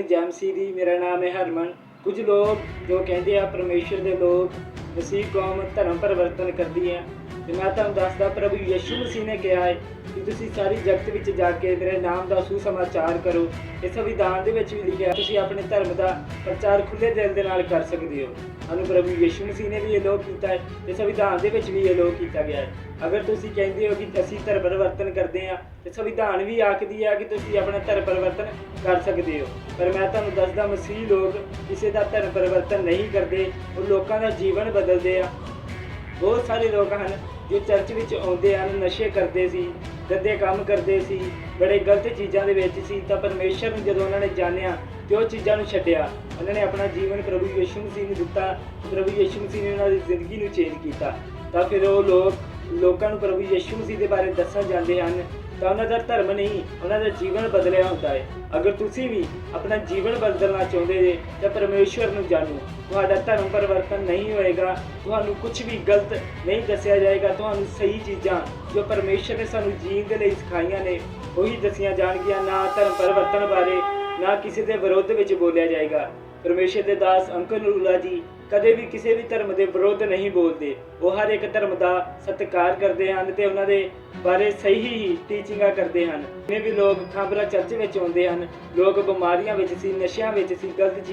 ਜੈਮਸੀ ਦੀ, ਮੇਰਾ ਨਾਮ ਹੈ ਹਰਮਨ। ਕੁਝ ਲੋਕ ਜੋ ਕਹਿੰਦੇ ਆ, ਪਰਮੇਸ਼ਰ ਦੇ ਲੋਕ ਮਸੀਹ ਕੌਮ ਧਰਮ ਪਰਿਵਰਤਨ ਕਰਦੀ ਹੈ ਤੇ ਮੈਂ ਤੁਹਾਨੂੰ ਦੱਸਦਾ, ਪ੍ਰਭੂ ਯਿਸੂ ਮਸੀਹ ਨੇ ਕਿਹਾ ਹੈ ਕਿ ਤੁਸੀਂ ਸਾਰੀ ਜਗਤ ਵਿੱਚ ਜਾ ਕੇ ਮੇਰੇ ਨਾਮ ਦਾ ਸੁਸਮਾਚਾਰ ਕਰੋ। ਇਹ ਸੰਵਿਧਾਨ ਦੇ ਵਿੱਚ ਵੀ ਲਿਖਿਆ, ਤੁਸੀਂ ਆਪਣੇ ਧਰਮ ਦਾ ਪ੍ਰਚਾਰ ਖੁੱਲੇ ਦਿਲ ਦੇ ਨਾਲ ਕਰ ਸਕਦੇ ਹੋ। ਸਾਨੂੰ ਪ੍ਰਭੂ ਯਿਸੂ ਮਸੀਹ ਨੇ ਵੀ ਇਹ ਲੋਕ ਕੀਤਾ ਹੈ ਤੇ ਸੰਵਿਧਾਨ ਦੇ ਵਿੱਚ ਵੀ ਇਹ ਲੋਕ ਕੀਤਾ ਗਿਆ ਹੈ। ਅਗਰ ਤੁਸੀਂ ਕਹਿੰਦੇ ਹੋ ਕਿ ਅਸੀਂ ਧਰਮ ਪਰਿਵਰਤਨ ਕਰਦੇ ਹਾਂ, ਤੇ ਸੰਵਿਧਾਨ ਵੀ ਆਖਦੀ ਹੈ ਕਿ ਤੁਸੀਂ ਆਪਣਾ ਧਰਮ ਪਰਿਵਰਤਨ ਕਰ ਸਕਦੇ ਹੋ। ਪਰ ਮੈਂ ਤੁਹਾਨੂੰ ਦੱਸਦਾ, ਮਸੀਹ ਲੋਕ ਕਿਸੇ ਦਾ ਧਰਮ ਪਰਿਵਰਤਨ ਨਹੀਂ ਕਰਦੇ, ਉਹ ਲੋਕਾਂ ਦਾ ਜੀਵਨ ਬਦਲਦੇ ਆ। ਬਹੁਤ ਸਾਰੇ ਲੋਕ ਹਨ ਜੋ ਚਰਚ ਵਿੱਚ ਆਉਂਦੇ ਹਨ, ਨਸ਼ੇ ਕਰਦੇ ਸੀ, ਗੰਦੇ ਕੰਮ ਕਰਦੇ ਸੀ, ਬੜੇ ਗਲਤ ਚੀਜ਼ਾਂ ਦੇ ਵਿੱਚ ਸੀ। ਤਾਂ ਪਰਮੇਸ਼ਰ ਨੂੰ ਜਦੋਂ ਉਹਨਾਂ ਨੇ ਜਾਣਿਆ ਤੇ ਉਹ ਚੀਜ਼ਾਂ ਨੂੰ ਛੱਡਿਆ, ਉਹਨਾਂ ਨੇ ਆਪਣਾ ਜੀਵਨ ਪ੍ਰਭੂ ਯਿਸੂ ਮਸੀਹ ਨੂੰ ਦਿੱਤਾ, ਪ੍ਰਭੂ ਯਿਸੂ ਮਸੀਹ ਨੇ ਉਹਨਾਂ ਦੀ ਜ਼ਿੰਦਗੀ ਨੂੰ ਚੇਂਜ ਕੀਤਾ। ਤਾਂ ਫਿਰ ਉਹ ਲੋਕ ਲੋਕਾਂ ਨੂੰ ਪ੍ਰਭੂ ਯਿਸੂ ਮਸੀਹ ਦੇ ਬਾਰੇ ਦੱਸਣ ਜਾਂਦੇ ਹਨ, ਤਾਂ ਉਹਨਾਂ ਦਾ ਧਰਮ ਨਹੀਂ, ਉਹਨਾਂ ਦਾ ਜੀਵਨ ਬਦਲਿਆ ਹੁੰਦਾ ਹੈ। ਅਗਰ ਤੁਸੀਂ ਵੀ ਆਪਣਾ ਜੀਵਨ ਬਦਲਣਾ ਚਾਹੁੰਦੇ ਜੇ, ਤਾਂ ਪਰਮੇਸ਼ਵਰ ਨੂੰ ਜਾਣੋ। ਤੁਹਾਡਾ ਧਰਮ ਪਰਿਵਰਤਨ ਨਹੀਂ ਹੋਏਗਾ, ਤੁਹਾਨੂੰ ਕੁਝ ਵੀ ਗਲਤ ਨਹੀਂ ਦੱਸਿਆ ਜਾਏਗਾ, ਤੁਹਾਨੂੰ ਸਹੀ ਚੀਜ਼ਾਂ ਜੋ ਪਰਮੇਸ਼ਰ ਨੇ ਸਾਨੂੰ ਜੀਣ ਦੇ ਲਈ ਸਿਖਾਈਆਂ ਨੇ, ਉਹੀ ਦੱਸੀਆਂ ਜਾਣਗੀਆਂ। ਨਾ ਧਰਮ ਪਰਿਵਰਤਨ ਬਾਰੇ, ਨਾ ਕਿਸੇ ਦੇ ਵਿਰੋਧ ਵਿੱਚ ਬੋਲਿਆ ਜਾਏਗਾ। ਪਰਮੇਸ਼ਰ ਦੇ ਦਾਸ ਅੰਕਲ ਨੂਰੂਲਾ ਜੀ ਕਦੇ ਵੀ ਕਿਸੇ ਵੀ ਧਰਮ ਦੇ ਵਿਰੋਧ ਨਹੀਂ ਬੋਲਦੇ। ਉਹ ਹਰ ਇੱਕ ਧਰਮ ਦਾ ਸਤਿਕਾਰ ਕਰਦੇ ਹਨ ਤੇ ਉਹਨਾਂ ਦੇ ਬਾਰੇ ਸਹੀ ਹੀ ਟੀਚਿੰਗਾਂ ਕਰਦੇ ਹਨ। ਜਿਵੇਂ ਵੀ ਲੋਕ ਖਾਬਰਾ ਚਰਚ ਵਿੱਚ ਆਉਂਦੇ ਹਨ, ਲੋਕ ਬਿਮਾਰੀਆਂ ਵਿੱਚ ਸੀ, ਨਸ਼ਿਆਂ ਵਿੱਚ ਸੀ, ਗਲਤ ਚੀਜ਼ਾਂ